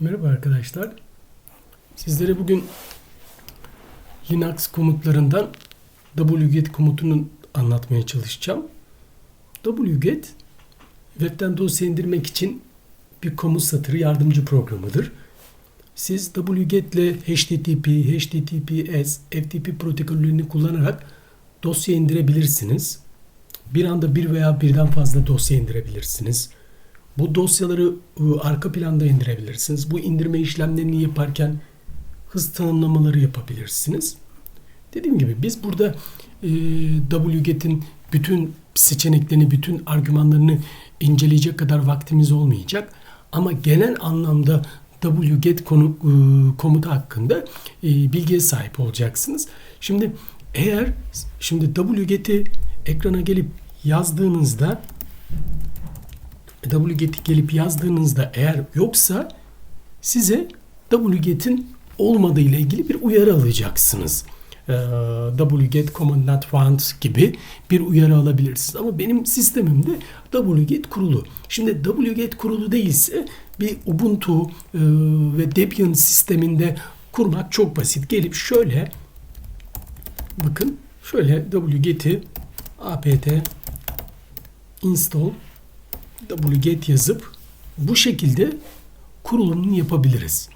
Merhaba arkadaşlar. Sizlere bugün Linux komutlarından wget komutunu anlatmaya çalışacağım. wget webten dosya indirmek için bir komut satırı yardımcı programıdır. Siz wget ile HTTP, HTTPS, FTP protokollerini kullanarak dosya indirebilirsiniz. Bir anda bir veya birden fazla dosya indirebilirsiniz. Bu dosyaları ıı, arka planda indirebilirsiniz. Bu indirme işlemlerini yaparken hız tanımlamaları yapabilirsiniz. Dediğim gibi biz burada e, wget'in bütün seçeneklerini, bütün argümanlarını inceleyecek kadar vaktimiz olmayacak. Ama genel anlamda wget konu, e, komutu hakkında e, bilgiye sahip olacaksınız. Şimdi eğer şimdi wget'i ekrana gelip yazdığınızda wget'i gelip yazdığınızda eğer yoksa size wget'in olmadığı ile ilgili bir uyarı alacaksınız. Ee, wget command not found gibi bir uyarı alabilirsiniz. Ama benim sistemimde wget kurulu. Şimdi wget kurulu değilse bir Ubuntu e, ve Debian sisteminde kurmak çok basit. Gelip şöyle bakın şöyle wget'i apt install wget yazıp bu şekilde kurulumunu yapabiliriz.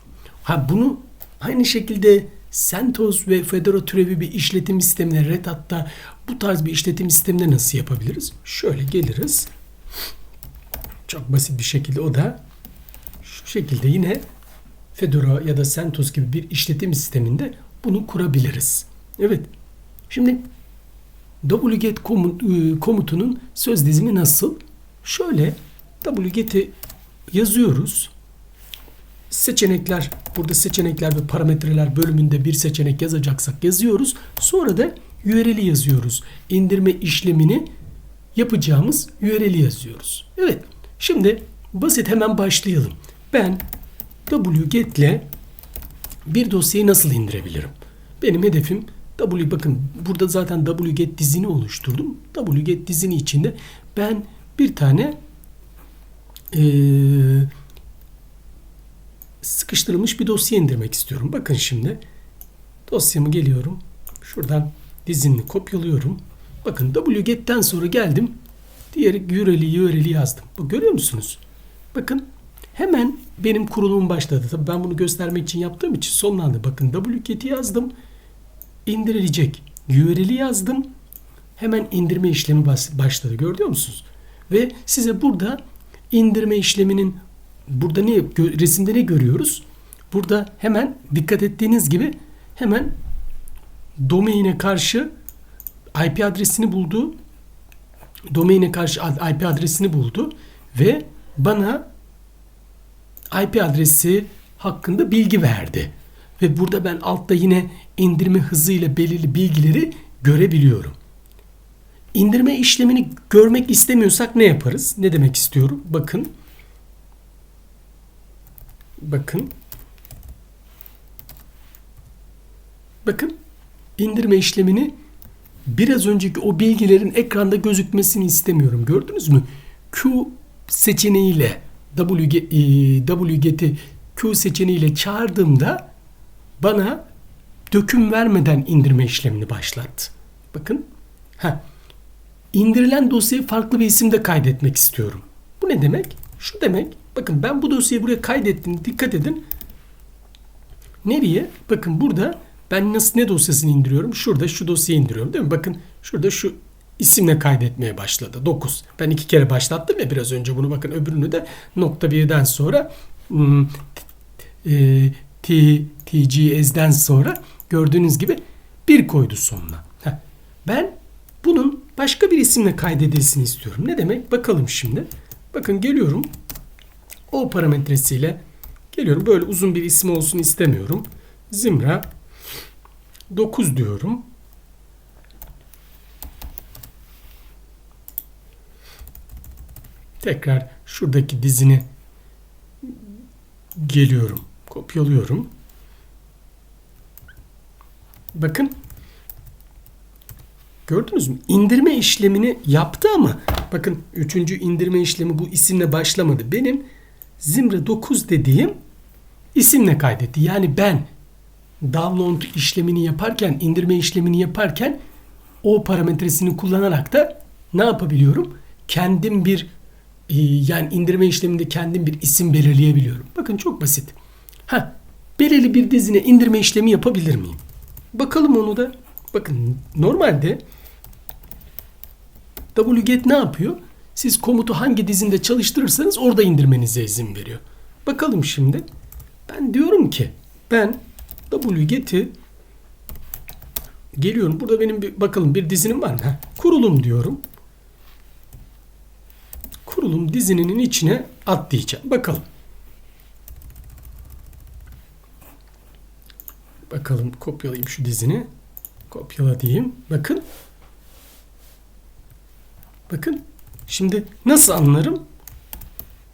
Ha bunu aynı şekilde CentOS ve Fedora türevi bir işletim sistemine Red Hat'ta bu tarz bir işletim sistemine nasıl yapabiliriz? Şöyle geliriz. Çok basit bir şekilde o da şu şekilde yine Fedora ya da CentOS gibi bir işletim sisteminde bunu kurabiliriz. Evet. Şimdi wget komutunun söz dizimi nasıl? Şöyle wget'i yazıyoruz. Seçenekler, burada seçenekler ve parametreler bölümünde bir seçenek yazacaksak yazıyoruz. Sonra da URL'i yazıyoruz. İndirme işlemini yapacağımız URL'i yazıyoruz. Evet, şimdi basit hemen başlayalım. Ben wget ile bir dosyayı nasıl indirebilirim? Benim hedefim W bakın burada zaten wget dizini oluşturdum. wget dizini içinde ben bir tane e, sıkıştırılmış bir dosya indirmek istiyorum. Bakın şimdi dosyamı geliyorum. Şuradan dizinini kopyalıyorum. Bakın wget'ten sonra geldim. Diğer URL'i URL'i yazdım. Bu görüyor musunuz? Bakın hemen benim kurulumum başladı. Tabii ben bunu göstermek için yaptığım için sonlandı. Bakın wget'i yazdım. İndirilecek URL'i yazdım. Hemen indirme işlemi başladı. Görüyor musunuz? Ve size burada indirme işleminin burada ne resimde ne görüyoruz? Burada hemen dikkat ettiğiniz gibi hemen domaine karşı IP adresini buldu. Domaine karşı IP adresini buldu ve bana IP adresi hakkında bilgi verdi. Ve burada ben altta yine indirme hızı ile belirli bilgileri görebiliyorum. İndirme işlemini görmek istemiyorsak ne yaparız? Ne demek istiyorum? Bakın. Bakın. Bakın. İndirme işlemini biraz önceki o bilgilerin ekranda gözükmesini istemiyorum. Gördünüz mü? Q seçeneğiyle wget'i Q seçeneğiyle çağırdığımda bana döküm vermeden indirme işlemini başlattı. Bakın. Ha, indirilen dosyayı farklı bir isimde kaydetmek istiyorum. Bu ne demek? Şu demek. Bakın ben bu dosyayı buraya kaydettim. Dikkat edin. Nereye? Bakın burada ben nasıl ne dosyasını indiriyorum? Şurada şu dosyayı indiriyorum değil mi? Bakın şurada şu isimle kaydetmeye başladı. 9. Ben iki kere başlattım ya biraz önce bunu. Bakın öbürünü de nokta birden sonra hmm, e, t, tgs'den sonra gördüğünüz gibi bir koydu sonuna. Ben bunun başka bir isimle kaydedilsin istiyorum. Ne demek? Bakalım şimdi. Bakın geliyorum. O parametresiyle geliyorum. Böyle uzun bir isim olsun istemiyorum. Zimra 9 diyorum. Tekrar şuradaki dizini geliyorum. Kopyalıyorum. Bakın Gördünüz mü? İndirme işlemini yaptı ama bakın üçüncü indirme işlemi bu isimle başlamadı. Benim Zimra 9 dediğim isimle kaydetti. Yani ben download işlemini yaparken, indirme işlemini yaparken o parametresini kullanarak da ne yapabiliyorum? Kendim bir e, yani indirme işleminde kendim bir isim belirleyebiliyorum. Bakın çok basit. Ha, belirli bir dizine indirme işlemi yapabilir miyim? Bakalım onu da. Bakın normalde wget ne yapıyor? Siz komutu hangi dizinde çalıştırırsanız orada indirmenize izin veriyor. Bakalım şimdi. Ben diyorum ki ben wget'i geliyorum. Burada benim bir bakalım bir dizinim var mı? Kurulum diyorum. Kurulum dizinin içine atlayacağım. Bakalım. Bakalım kopyalayayım şu dizini. Kopyala diyeyim. Bakın. Bakın. Şimdi nasıl anlarım?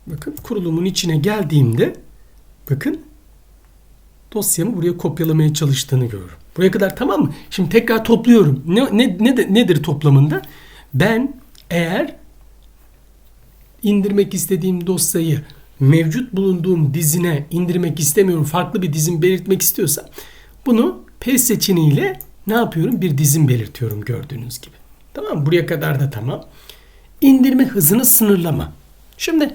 Bakın kurulumun içine geldiğimde bakın dosyamı buraya kopyalamaya çalıştığını görüyorum. Buraya kadar tamam mı? Şimdi tekrar topluyorum. Ne, ne, ne de, nedir toplamında? Ben eğer indirmek istediğim dosyayı mevcut bulunduğum dizine indirmek istemiyorum. Farklı bir dizin belirtmek istiyorsam bunu P seçeneğiyle ne yapıyorum? Bir dizin belirtiyorum gördüğünüz gibi. Tamam? Buraya kadar da tamam. İndirme hızını sınırlama. Şimdi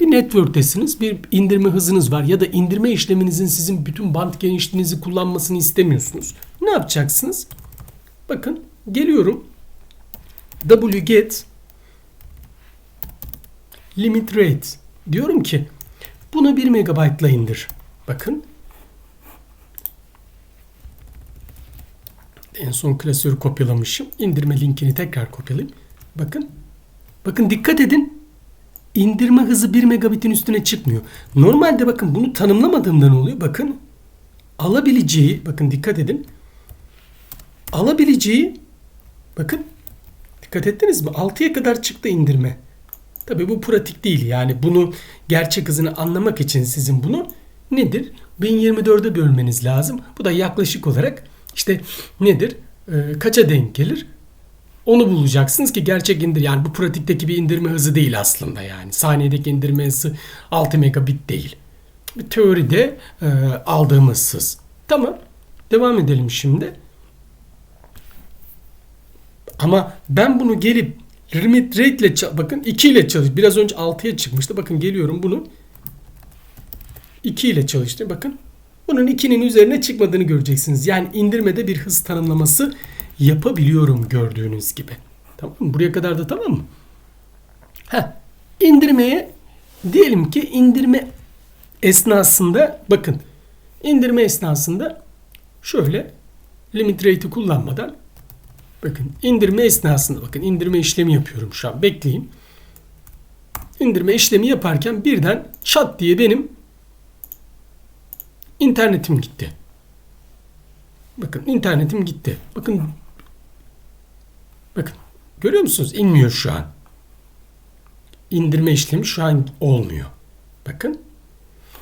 bir network'tesiniz, bir indirme hızınız var ya da indirme işleminizin sizin bütün band genişliğinizi kullanmasını istemiyorsunuz. Ne yapacaksınız? Bakın geliyorum. wget limit rate diyorum ki bunu 1 megabaytla indir. Bakın en son klasörü kopyalamışım. İndirme linkini tekrar kopyalayayım. Bakın. Bakın dikkat edin. İndirme hızı 1 megabitin üstüne çıkmıyor. Normalde bakın bunu tanımlamadığımda ne oluyor? Bakın alabileceği bakın dikkat edin. Alabileceği bakın dikkat ettiniz mi? 6'ya kadar çıktı indirme. Tabi bu pratik değil. Yani bunu gerçek hızını anlamak için sizin bunu nedir? 1024'e bölmeniz lazım. Bu da yaklaşık olarak işte nedir? Ee, kaça denk gelir? Onu bulacaksınız ki gerçek indir yani bu pratikteki bir indirme hızı değil aslında yani. Saniyedeki indirme hızı 6 megabit değil. Bir teoride e, aldığımız hız. Tamam. Devam edelim şimdi. Ama ben bunu gelip limit rate ile bakın 2 ile çalış. Biraz önce 6'ya çıkmıştı. Bakın geliyorum bunu 2 ile çalıştı. Bakın bunun 2'nin üzerine çıkmadığını göreceksiniz. Yani indirmede bir hız tanımlaması yapabiliyorum gördüğünüz gibi. Tamam mı? Buraya kadar da tamam mı? Ha, indirmeye diyelim ki indirme esnasında bakın indirme esnasında şöyle limit rate'i kullanmadan bakın indirme esnasında bakın indirme işlemi yapıyorum şu an bekleyin. İndirme işlemi yaparken birden çat diye benim internetim gitti. Bakın internetim gitti. Bakın Bakın görüyor musunuz? İnmiyor şu an. İndirme işlemi şu an olmuyor. Bakın.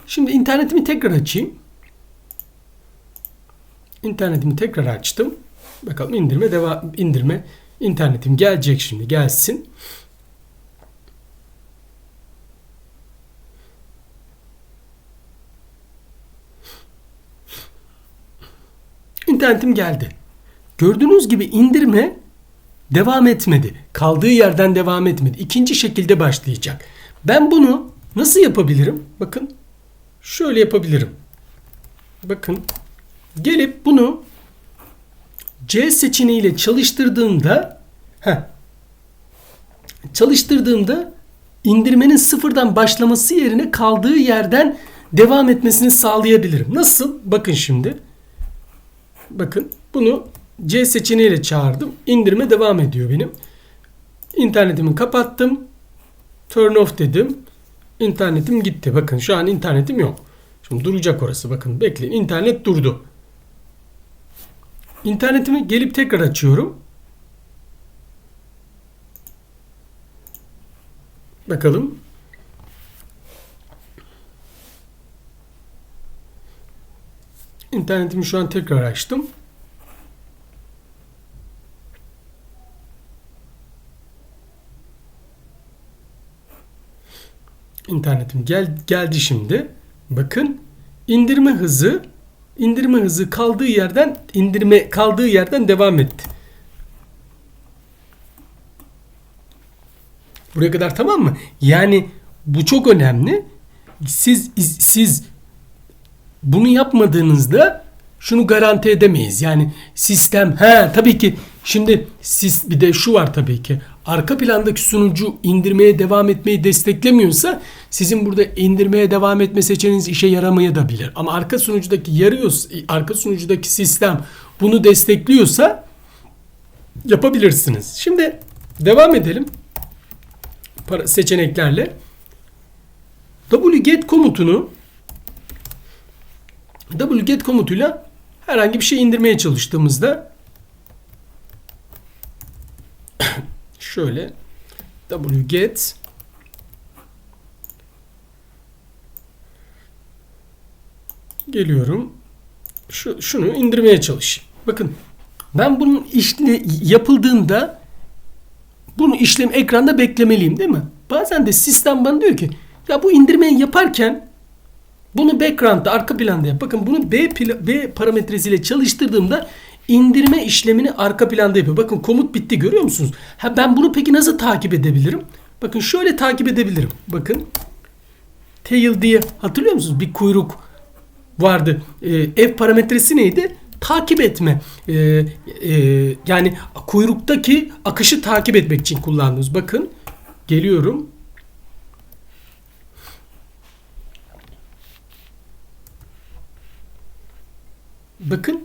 Şimdi internetimi tekrar açayım. İnternetimi tekrar açtım. Bakalım indirme devam indirme internetim gelecek şimdi gelsin. İnternetim geldi. Gördüğünüz gibi indirme devam etmedi. Kaldığı yerden devam etmedi. İkinci şekilde başlayacak. Ben bunu nasıl yapabilirim? Bakın şöyle yapabilirim. Bakın gelip bunu C seçeneğiyle çalıştırdığımda heh, çalıştırdığımda indirmenin sıfırdan başlaması yerine kaldığı yerden devam etmesini sağlayabilirim. Nasıl? Bakın şimdi. Bakın bunu C seçeneğiyle çağırdım. İndirme devam ediyor benim. İnternetimi kapattım. Turn off dedim. İnternetim gitti. Bakın şu an internetim yok. Şimdi duracak orası. Bakın bekleyin. İnternet durdu. İnternetimi gelip tekrar açıyorum. Bakalım. İnternetimi şu an tekrar açtım. İnternetim gel, geldi şimdi. Bakın indirme hızı indirme hızı kaldığı yerden indirme kaldığı yerden devam etti. Buraya kadar tamam mı? Yani bu çok önemli. Siz siz bunu yapmadığınızda şunu garanti edemeyiz. Yani sistem he tabii ki şimdi siz bir de şu var tabii ki. Arka plandaki sunucu indirmeye devam etmeyi desteklemiyorsa sizin burada indirmeye devam etme seçeneğiniz işe yaramaya da bilir. Ama arka sunucudaki yarıyorsa, arka sunucudaki sistem bunu destekliyorsa yapabilirsiniz. Şimdi devam edelim para- seçeneklerle. wget komutunu wget komutuyla herhangi bir şey indirmeye çalıştığımızda şöyle wget geliyorum. Şu, şunu indirmeye çalışayım. Bakın ben bunun işle yapıldığında bunu işlem ekranda beklemeliyim değil mi? Bazen de sistem bana diyor ki ya bu indirmeyi yaparken bunu background'da arka planda yap. Bakın bunu B, B parametresiyle çalıştırdığımda indirme işlemini arka planda yapıyor. Bakın komut bitti görüyor musunuz? Ha ben bunu peki nasıl takip edebilirim? Bakın şöyle takip edebilirim. Bakın tail diye hatırlıyor musunuz? Bir kuyruk vardı. Ee, F parametresi neydi? Takip etme. Ee, e, yani kuyruktaki akışı takip etmek için kullandığımız. Bakın geliyorum. Bakın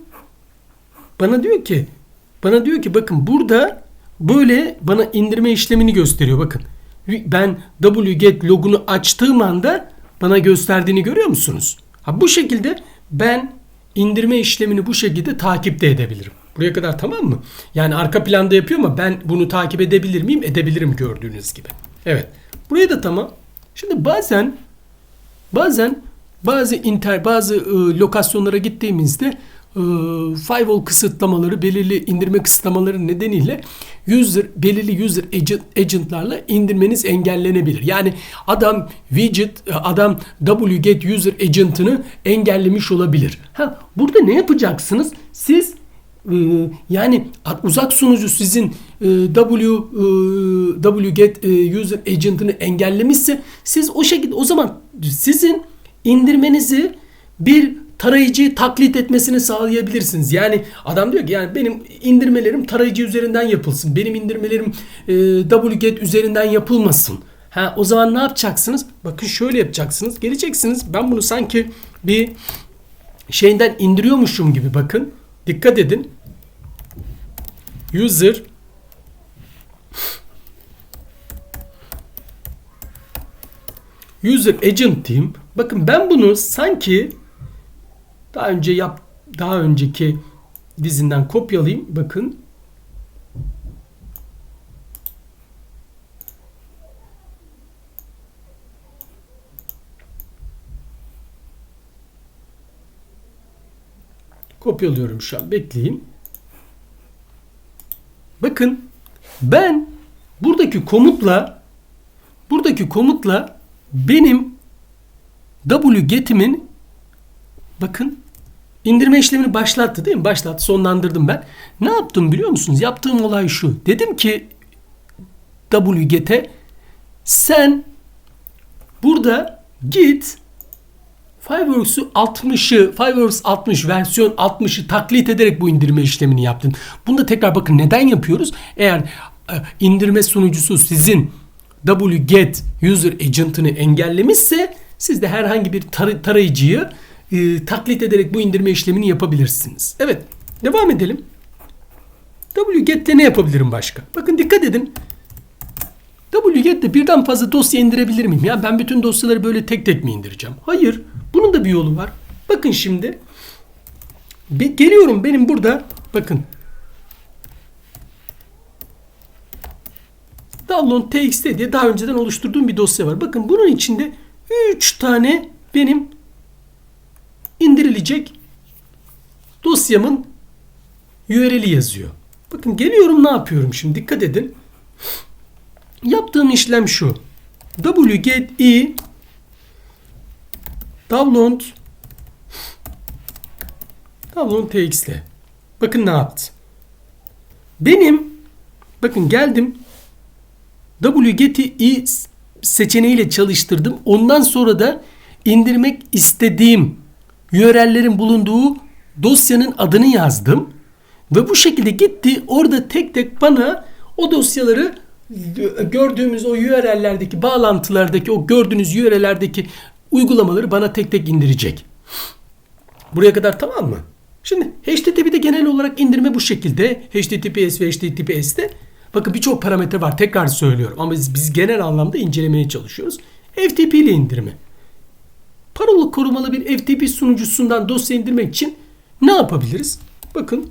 bana diyor ki bana diyor ki bakın burada böyle bana indirme işlemini gösteriyor bakın. Ben wget logunu açtığım anda bana gösterdiğini görüyor musunuz? Ha bu şekilde ben indirme işlemini bu şekilde takip de edebilirim. Buraya kadar tamam mı? Yani arka planda yapıyor ama ben bunu takip edebilir miyim? Edebilirim gördüğünüz gibi. Evet. Buraya da tamam. Şimdi bazen bazen bazı inter bazı e, lokasyonlara gittiğimizde firewall kısıtlamaları, belirli indirme kısıtlamaları nedeniyle user belirli user agent, agentlarla indirmeniz engellenebilir. Yani adam widget, adam wget user agent'ını engellemiş olabilir. Ha burada ne yapacaksınız? Siz e, yani uzak sunucu sizin e, W e, wget e, user agent'ını engellemişse siz o şekilde o zaman sizin indirmenizi bir tarayıcıyı taklit etmesini sağlayabilirsiniz. Yani adam diyor ki yani benim indirmelerim tarayıcı üzerinden yapılsın. Benim indirmelerim e, wget üzerinden yapılmasın. Ha o zaman ne yapacaksınız? Bakın şöyle yapacaksınız. Geleceksiniz. Ben bunu sanki bir şeyden indiriyormuşum gibi bakın. Dikkat edin. User User Agent Team. Bakın ben bunu sanki daha önce yap daha önceki dizinden kopyalayayım. Bakın. Kopyalıyorum şu an. Bekleyin. Bakın ben buradaki komutla buradaki komutla benim wget'imin bakın indirme işlemini başlattı değil mi? Başlattı, sonlandırdım ben. Ne yaptım biliyor musunuz? Yaptığım olay şu. Dedim ki wget'e sen burada git Fireworks'u 60'ı, Fireworks 60 versiyon 60'ı taklit ederek bu indirme işlemini yaptın. Bunu da tekrar bakın neden yapıyoruz? Eğer e, indirme sunucusu sizin wget user agent'ını engellemişse siz de herhangi bir tar- tarayıcıyı e, taklit ederek bu indirme işlemini yapabilirsiniz. Evet, devam edelim. wget'te ne yapabilirim başka? Bakın dikkat edin. wget'te birden fazla dosya indirebilir miyim? Ya ben bütün dosyaları böyle tek tek mi indireceğim? Hayır. Bunun da bir yolu var. Bakın şimdi. Bir, geliyorum benim burada. Bakın. Download txt diye daha önceden oluşturduğum bir dosya var. Bakın bunun içinde 3 tane benim indirilecek dosyamın URL'i yazıyor. Bakın geliyorum ne yapıyorum şimdi dikkat edin. Yaptığım işlem şu. wget i download Tablon TX'le. Bakın ne yaptı. Benim bakın geldim wget'i seçeneğiyle çalıştırdım. Ondan sonra da indirmek istediğim URL'lerin bulunduğu dosyanın adını yazdım. Ve bu şekilde gitti orada tek tek bana o dosyaları gördüğümüz o URL'lerdeki bağlantılardaki o gördüğünüz URL'lerdeki uygulamaları bana tek tek indirecek. Buraya kadar tamam mı? Şimdi HTTP'de genel olarak indirme bu şekilde. HTTPS ve HTTPS'te bakın birçok parametre var tekrar söylüyorum ama biz, biz genel anlamda incelemeye çalışıyoruz. FTP ile indirme. Parola korumalı bir FTP sunucusundan dosya indirmek için ne yapabiliriz? Bakın.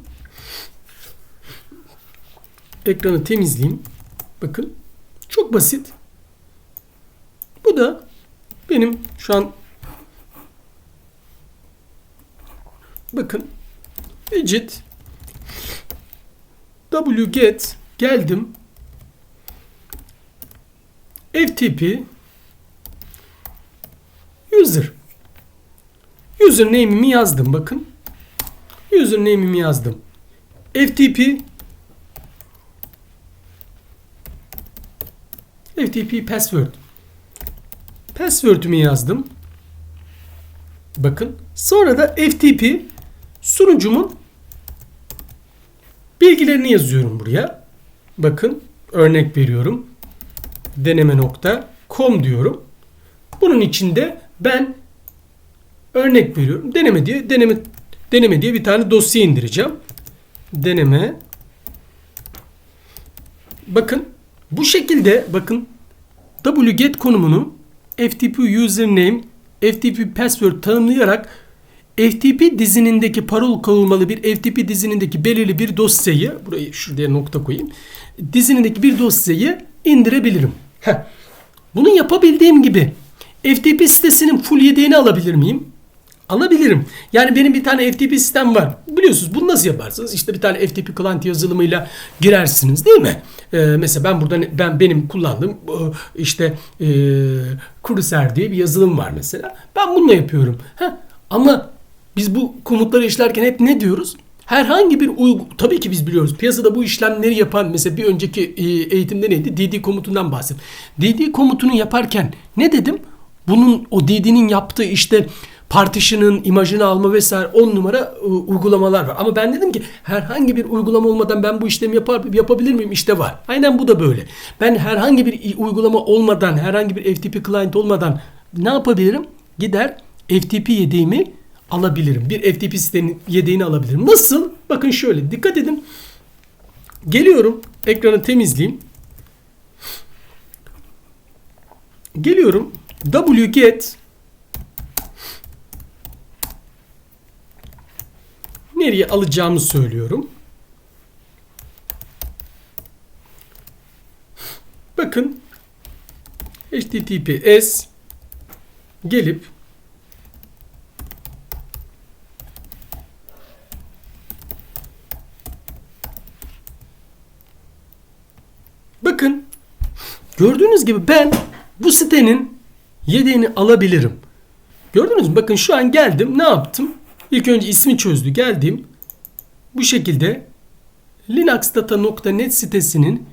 Ekranı temizleyeyim. Bakın. Çok basit. Bu da benim şu an bakın. Widget. Wget geldim. Ftp user username'imi yazdım bakın username'imi yazdım ftp FTP password. Password'ümü yazdım. Bakın. Sonra da FTP sunucumun bilgilerini yazıyorum buraya. Bakın örnek veriyorum. deneme.com diyorum. Bunun içinde ben örnek veriyorum. Deneme diye deneme deneme diye bir tane dosya indireceğim. Deneme Bakın bu şekilde bakın wget konumunu FTP username, FTP password tanımlayarak FTP dizinindeki parol konulmalı bir FTP dizinindeki belirli bir dosyayı burayı şuraya nokta koyayım. Dizinindeki bir dosyayı indirebilirim. Heh. Bunu yapabildiğim gibi FTP sitesinin full yedeğini alabilir miyim? Alabilirim. Yani benim bir tane FTP sistem var. Biliyorsunuz bunu nasıl yaparsınız? İşte bir tane FTP client yazılımıyla girersiniz değil mi? Ee, mesela ben burada ben benim kullandığım işte e, Cruiser diye bir yazılım var mesela. Ben bununla yapıyorum. Heh. Ama biz bu komutları işlerken hep ne diyoruz? Herhangi bir uygu tabii ki biz biliyoruz. Piyasada bu işlemleri yapan mesela bir önceki e, eğitimde neydi? DD komutundan bahset. DD komutunu yaparken ne dedim? Bunun o DD'nin yaptığı işte partition'ın imajını alma vesaire 10 numara e, uygulamalar var. Ama ben dedim ki herhangi bir uygulama olmadan ben bu işlemi yapar, yapabilir miyim? İşte var. Aynen bu da böyle. Ben herhangi bir uygulama olmadan, herhangi bir FTP client olmadan ne yapabilirim? Gider FTP yedeğimi alabilirim. Bir FTP sitenin yedeğini alabilirim. Nasıl? Bakın şöyle dikkat edin. Geliyorum. Ekranı temizleyeyim. Geliyorum. Wget nereye alacağımı söylüyorum. Bakın HTTPS gelip Bakın gördüğünüz gibi ben bu sitenin yedeğini alabilirim. Gördünüz mü? Bakın şu an geldim. Ne yaptım? İlk önce ismi çözdü. Geldim. Bu şekilde linuxdata.net sitesinin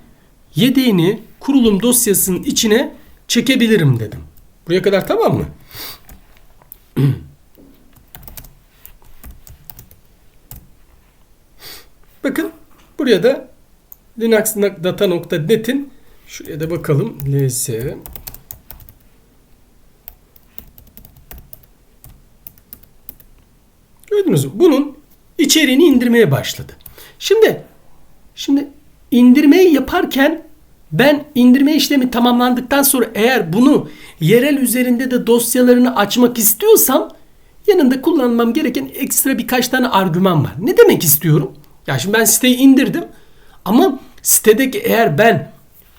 yedeğini kurulum dosyasının içine çekebilirim dedim. Buraya kadar tamam mı? Bakın buraya da linuxdata.net'in şuraya da bakalım ls Gördünüz mü? Bunun içeriğini indirmeye başladı. Şimdi şimdi indirmeyi yaparken ben indirme işlemi tamamlandıktan sonra eğer bunu yerel üzerinde de dosyalarını açmak istiyorsam yanında kullanmam gereken ekstra birkaç tane argüman var. Ne demek istiyorum? Ya şimdi ben siteyi indirdim ama sitedeki eğer ben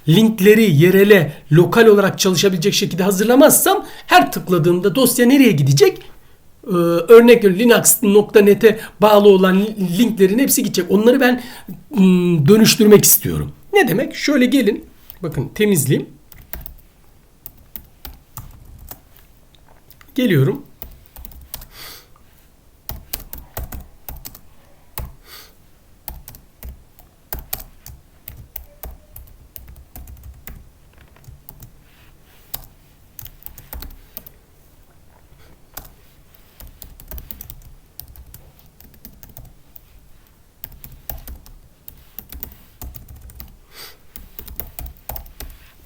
linkleri yerele lokal olarak çalışabilecek şekilde hazırlamazsam her tıkladığımda dosya nereye gidecek? Ee, örnek Linux.net'e bağlı olan linklerin hepsi gidecek. Onları ben ım, dönüştürmek istiyorum. Ne demek? Şöyle gelin. Bakın temizleyeyim. Geliyorum.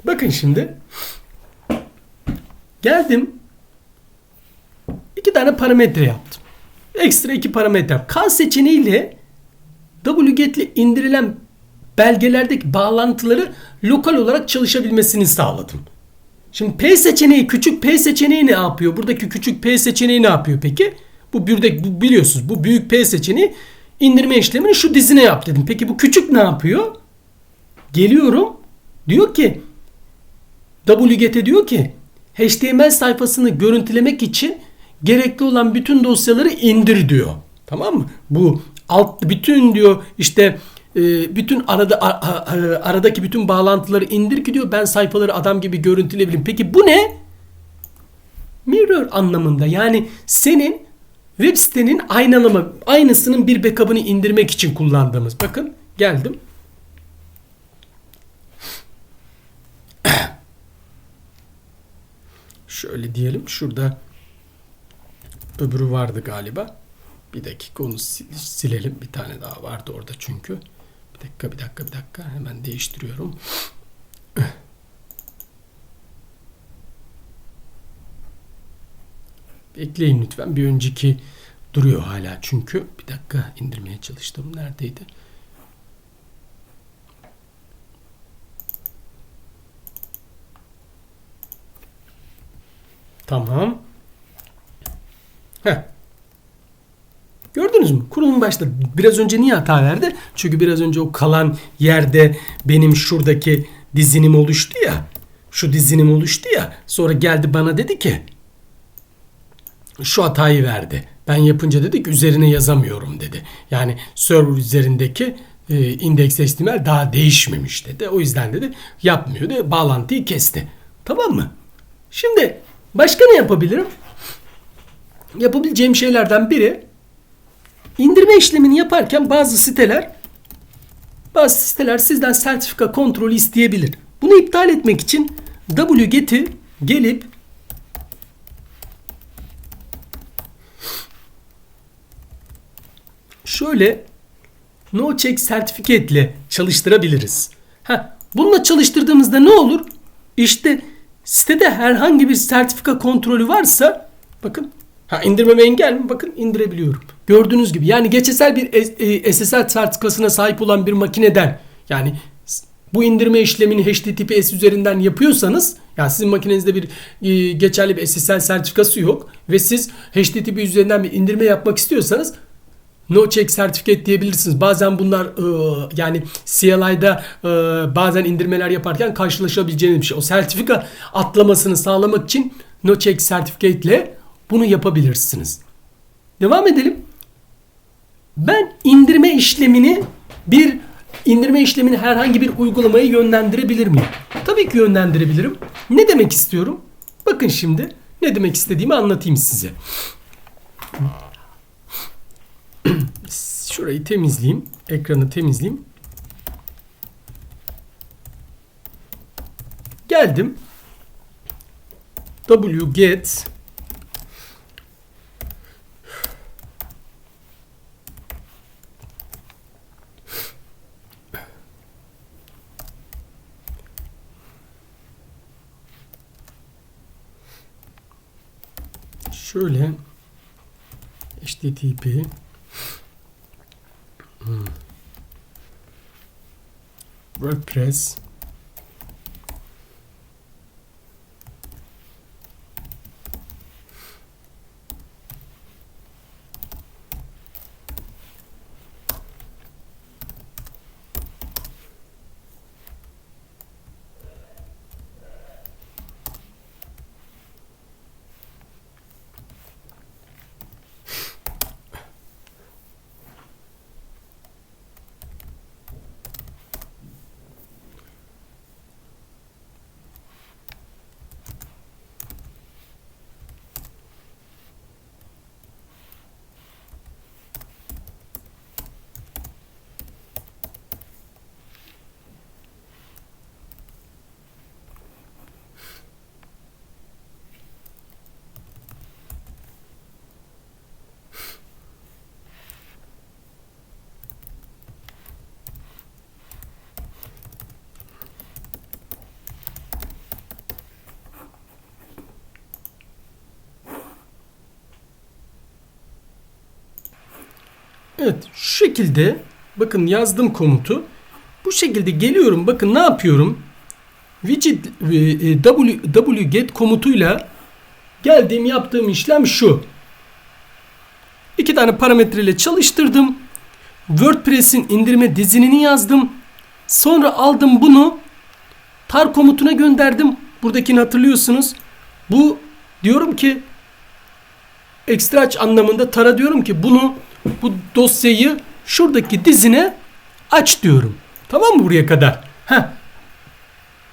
Bakın şimdi. Geldim. İki tane parametre yaptım. Ekstra iki parametre. K seçeneğiyle wget ile indirilen belgelerdeki bağlantıları lokal olarak çalışabilmesini sağladım. Şimdi P seçeneği, küçük P seçeneği ne yapıyor? Buradaki küçük P seçeneği ne yapıyor peki? Bu bu biliyorsunuz bu büyük P seçeneği indirme işlemini şu dizine yap dedim. Peki bu küçük ne yapıyor? Geliyorum. Diyor ki wget'e diyor ki HTML sayfasını görüntülemek için gerekli olan bütün dosyaları indir diyor. Tamam mı? Bu alt bütün diyor işte e, bütün arada aradaki bütün bağlantıları indir ki diyor ben sayfaları adam gibi görüntüleyebilirim. Peki bu ne? Mirror anlamında yani senin web sitenin aynalama aynısının bir backup'ını indirmek için kullandığımız. Bakın geldim. Şöyle diyelim şurada öbürü vardı galiba. Bir dakika onu silelim. Bir tane daha vardı orada çünkü. Bir dakika bir dakika bir dakika hemen değiştiriyorum. Bekleyin lütfen. Bir önceki duruyor hala çünkü. Bir dakika indirmeye çalıştım. Neredeydi? Tamam. Heh. Gördünüz mü? Kurulum başta biraz önce niye hata verdi? Çünkü biraz önce o kalan yerde benim şuradaki dizinim oluştu ya. Şu dizinim oluştu ya. Sonra geldi bana dedi ki şu hatayı verdi. Ben yapınca dedik üzerine yazamıyorum dedi. Yani server üzerindeki e, index HTML daha değişmemiş dedi. O yüzden dedi yapmıyor dedi. Bağlantıyı kesti. Tamam mı? Şimdi başka ne yapabilirim? Yapabileceğim şeylerden biri indirme işlemini yaparken bazı siteler bazı siteler sizden sertifika kontrolü isteyebilir. Bunu iptal etmek için wget'i gelip şöyle no check certificate ile çalıştırabiliriz. Ha, bununla çalıştırdığımızda ne olur? İşte sitede herhangi bir sertifika kontrolü varsa bakın ha indirmeme engel mi? Bakın indirebiliyorum. Gördüğünüz gibi yani geçesel bir SSL e, sertifikasına sahip olan bir makineden yani bu indirme işlemini HTTPS üzerinden yapıyorsanız yani sizin makinenizde bir e, geçerli bir SSL sertifikası yok ve siz HTTP üzerinden bir indirme yapmak istiyorsanız No check certificate diyebilirsiniz. Bazen bunlar e, yani CLI'da e, bazen indirmeler yaparken karşılaşabileceğiniz bir şey. O sertifika atlamasını sağlamak için no check certificate ile bunu yapabilirsiniz. Devam edelim. Ben indirme işlemini bir indirme işlemini herhangi bir uygulamaya yönlendirebilir miyim? Tabii ki yönlendirebilirim. Ne demek istiyorum? Bakın şimdi ne demek istediğimi anlatayım size. Şurayı temizleyeyim. Ekranı temizleyeyim. Geldim. wget şöyle http. WordPress Evet şu şekilde bakın yazdım komutu. Bu şekilde geliyorum bakın ne yapıyorum? Widget e, e, w, wget komutuyla geldiğim yaptığım işlem şu. İki tane parametre ile çalıştırdım. WordPress'in indirme dizinini yazdım. Sonra aldım bunu tar komutuna gönderdim. Buradakini hatırlıyorsunuz. Bu diyorum ki extract anlamında tara diyorum ki bunu bu dosyayı şuradaki dizine aç diyorum. Tamam mı buraya kadar? Heh.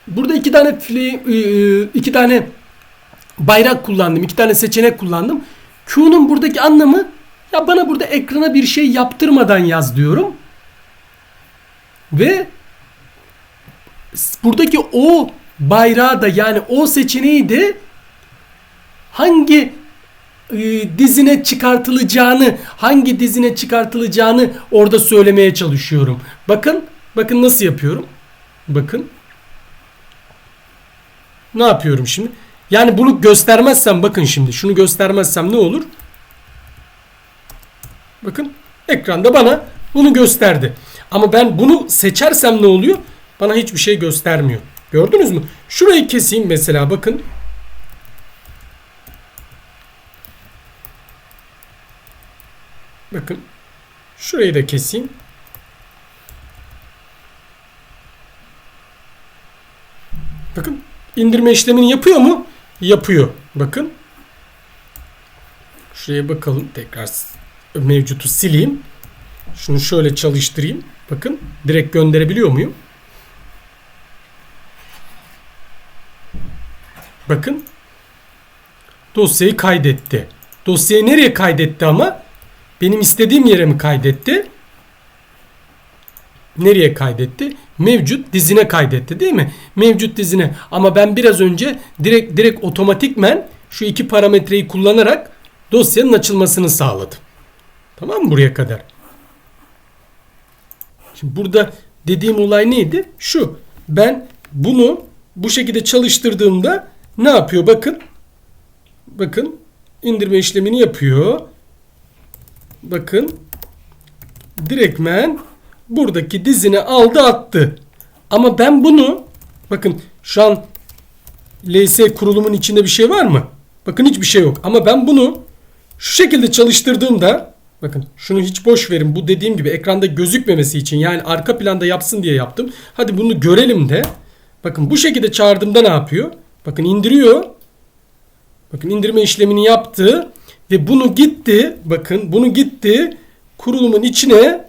Burada iki tane fli- e, iki tane bayrak kullandım. iki tane seçenek kullandım. Q'nun buradaki anlamı ya bana burada ekrana bir şey yaptırmadan yaz diyorum. Ve buradaki o bayrağı da yani o seçeneği de hangi e, dizine çıkartılacağını, hangi dizine çıkartılacağını orada söylemeye çalışıyorum. Bakın, bakın nasıl yapıyorum. Bakın. Ne yapıyorum şimdi? Yani bunu göstermezsem bakın şimdi şunu göstermezsem ne olur? Bakın ekranda bana bunu gösterdi. Ama ben bunu seçersem ne oluyor? Bana hiçbir şey göstermiyor. Gördünüz mü? Şurayı keseyim mesela bakın. Bakın. Şurayı da keseyim. Bakın indirme işlemini yapıyor mu? Yapıyor. Bakın. Şuraya bakalım. Tekrar mevcutu sileyim. Şunu şöyle çalıştırayım. Bakın direkt gönderebiliyor muyum? Bakın. Dosyayı kaydetti. Dosyayı nereye kaydetti ama? Benim istediğim yere mi kaydetti? Nereye kaydetti? Mevcut dizine kaydetti değil mi? Mevcut dizine. Ama ben biraz önce direkt direkt otomatikmen şu iki parametreyi kullanarak dosyanın açılmasını sağladım. Tamam mı buraya kadar? Şimdi burada dediğim olay neydi? Şu. Ben bunu bu şekilde çalıştırdığımda ne yapıyor? Bakın. Bakın. indirme işlemini yapıyor. Bakın. Direktmen buradaki dizine aldı attı. Ama ben bunu bakın şu an LS kurulumun içinde bir şey var mı? Bakın hiçbir şey yok. Ama ben bunu şu şekilde çalıştırdığımda bakın şunu hiç boş verin. Bu dediğim gibi ekranda gözükmemesi için yani arka planda yapsın diye yaptım. Hadi bunu görelim de. Bakın bu şekilde çağırdığımda ne yapıyor? Bakın indiriyor. Bakın indirme işlemini yaptı ve bunu gitti. Bakın bunu gitti kurulumun içine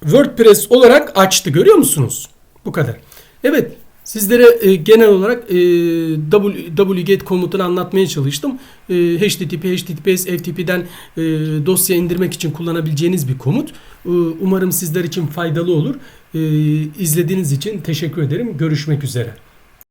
WordPress olarak açtı. Görüyor musunuz? Bu kadar. Evet. Sizlere e, genel olarak e, wget komutunu anlatmaya çalıştım. E, HTTP, HTTPS, FTP'den e, dosya indirmek için kullanabileceğiniz bir komut. E, umarım sizler için faydalı olur. E, izlediğiniz için teşekkür ederim. Görüşmek üzere.